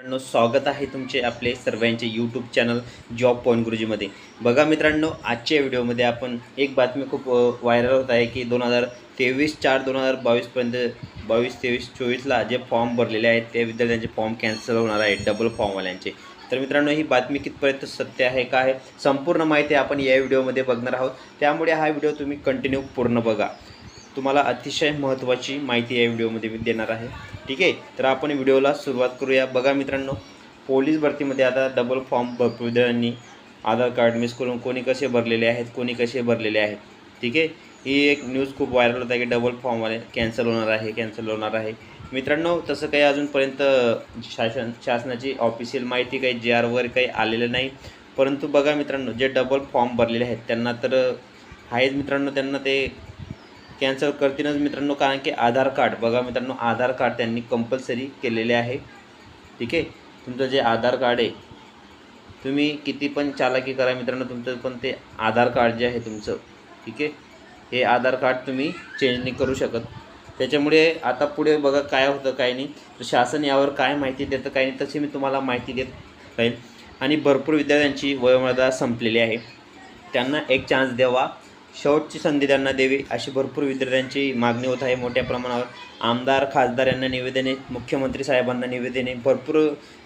मित्रांनो स्वागत आहे तुमचे आपले सर्वांचे यूट्यूब चॅनल जॉब पॉईंट गुरुजीमध्ये बघा मित्रांनो आजच्या व्हिडिओमध्ये आपण एक बातमी खूप व्हायरल होत आहे की दोन हजार तेवीस चार दोन हजार बावीसपर्यंत बावीस तेवीस चोवीसला जे फॉर्म भरलेले आहेत त्या विद्यार्थ्यांचे फॉर्म कॅन्सल होणार आहेत डबल फॉर्मवाल्यांचे तर मित्रांनो ही बातमी कितपर्यंत सत्य आहे का आहे संपूर्ण माहिती आपण या व्हिडिओमध्ये बघणार आहोत. त्यामुळे हा व्हिडिओ तुम्ही कंटिन्यू पूर्ण बघा. तुम्हाला अतिशय महत्त्वाची माहिती या व्हिडिओमध्ये मी देणार आहे. ठीक आहे? तर आपण व्हिडिओला सुरुवात करूया. बघा मित्रांनो पोलीस भरतीमध्ये आता डबल फॉर्म भरपूर विद्यार्थ्यांनी आधार कार्ड मिस करून कोणी कसे भरलेले आहेत कोणी कसे भरलेले आहेत ठीक आहे? ही एक न्यूज खूप व्हायरल होत आहे की डबल फॉर्मवाले कॅन्सल होणार आहे कॅन्सल होणार आहे. मित्रांनो तसं काही अजूनपर्यंत शासन शासनाची ऑफिशियल माहिती काही जे आर वगैरे काही आलेलं नाही. परंतु बघा मित्रांनो जे डबल फॉर्म भरलेले आहेत त्यांना तर आहेत मित्रांनो त्यांना ते कॅन्सल करतीलच मित्रांनो कारण की आधार कार्ड बघा मित्रांनो आधार कार्ड त्यांनी कंपल्सरी केलेले आहे. ठीक आहे? तुमचं जे आधार कार्ड आहे तुम्ही किती पण चालाकी करा मित्रांनो तुमचं पण ते आधार कार्ड जे आहे तुमचं. ठीक आहे? हे आधार कार्ड तुम्ही चेंज नाही करू शकत. त्याच्यामुळे आता पुढे बघा काय होतं काय नाही. तर शासन यावर काय माहिती देतं काय नाही तशी मी तुम्हाला माहिती देत राहील. आणि भरपूर विद्यार्थ्यांची वयोमर्यादा संपलेली आहे. त्यांना एक चान्स द्यावा. शेवटची संधी त्यांना द्यावी अशी भरपूर विद्यार्थ्यांची मागणी होत आहे. मोठ्या प्रमाणावर आमदार खासदार यांना निवेदने मुख्यमंत्री साहेबांना निवेदने भरपूर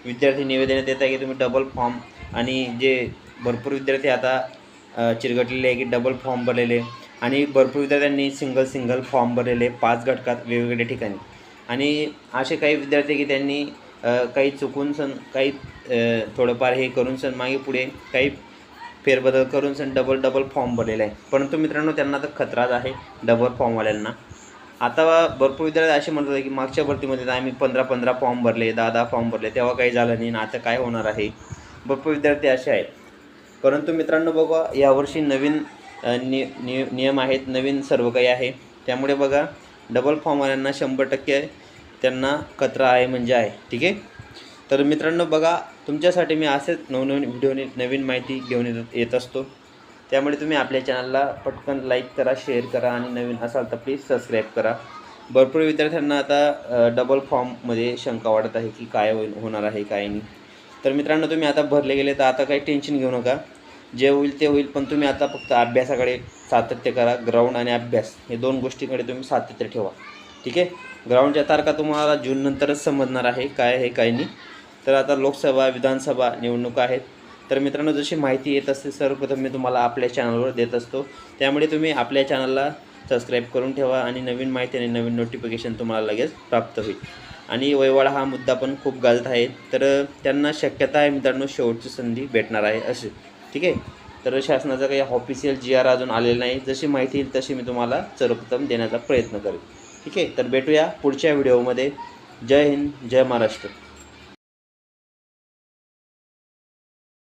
विद्यार्थी निवेदने देत आहे की तुम्ही डबल फॉर्म आणि जे भरपूर विद्यार्थी आता चिरगटलेले आहे की डबल फॉर्म भरलेले आणि भरपूर विद्यार्थ्यांनी सिंगल सिंगल फॉर्म भरलेले पाच घटकात वेगवेगळ्या ठिकाणी. आणि असे काही विद्यार्थी की त्यांनी काही चुकून सण काही थोडंफार हे करून सण मागे पुढे काही फेरबदल करून सन डबल डबल फॉर्म भरलेला आहे. परंतु मित्रांनो त्यांना तर खतराच आहे डबल फॉर्मवाल्यांना आता भरपूर विद्यार्थी असे म्हणत होते की मागच्या भरतीमध्ये तर आम्ही पंधरा पंधरा फॉर्म भरले दहा दहा फॉर्म भरले तेव्हा काही झालं नाही आता काय होणार आहे? भरपूर विद्यार्थी असे आहेत. परंतु मित्रांनो बघा यावर्षी नवीन नि नि नियम आहेत नवीन सर्व काही आहे. त्यामुळे बघा डबल फॉर्मवाल्यांना शंभर टक्के त्यांना कचरा आहे म्हणजे आहे. ठीक आहे? तर मित्रांनो बघा तुमच्यासाठी मी असेच नवनवीन व्हिडिओने नवीन माहिती घेऊन येत येत असतो. त्यामुळे तुम्ही आपल्या चॅनलला पटकन लाईक करा शेअर करा आणि नवीन असाल तर प्लीज सबस्क्राईब करा. भरपूर विद्यार्थ्यांना आता डबल फॉर्ममध्ये शंका वाटत आहे की काय होईल होणार आहे काय नाही. तर मित्रांनो तुम्ही आता भरले गेले तर आता काही टेन्शन घेऊ नका. जे होईल ते होईल पण तुम्ही आता फक्त अभ्यासाकडे सातत्य करा. ग्राउंड आणि अभ्यास हे दोन गोष्टीकडे तुम्ही सातत्य ठेवा. ठीक आहे? ग्राउंडच्या तारखा तुम्हाला जूननंतरच समजणार आहे काय आहे काय नाही. तर आता लोकसभा विधानसभा निवडणुका आहेत. तर मित्रांनो जशी माहिती येत असते सर्वप्रथम मी तुम्हाला आपल्या चॅनलवर देत असतो. त्यामुळे तुम्ही आपल्या चॅनलला सबस्क्राईब करून ठेवा आणि नवीन माहिती आणि नवीन नोटिफिकेशन तुम्हाला लगेच प्राप्त होईल. आणि वयवाडा हा मुद्दा पण खूप गाजत आहे. तर त्यांना शक्यता आहे मित्रांनो शेवटची संधी भेटणार आहे असे ठीक आहे? तर शासनाचा काही ऑफिशियल जी आर अजून आलेला नाही. जशी माहिती येईल तशी मी तुम्हाला सर्वप्रथम देण्याचा प्रयत्न करेन. ठीक आहे? तर भेटूया पुढच्या व्हिडिओमध्ये जय हिंद जय महाराष्ट्र.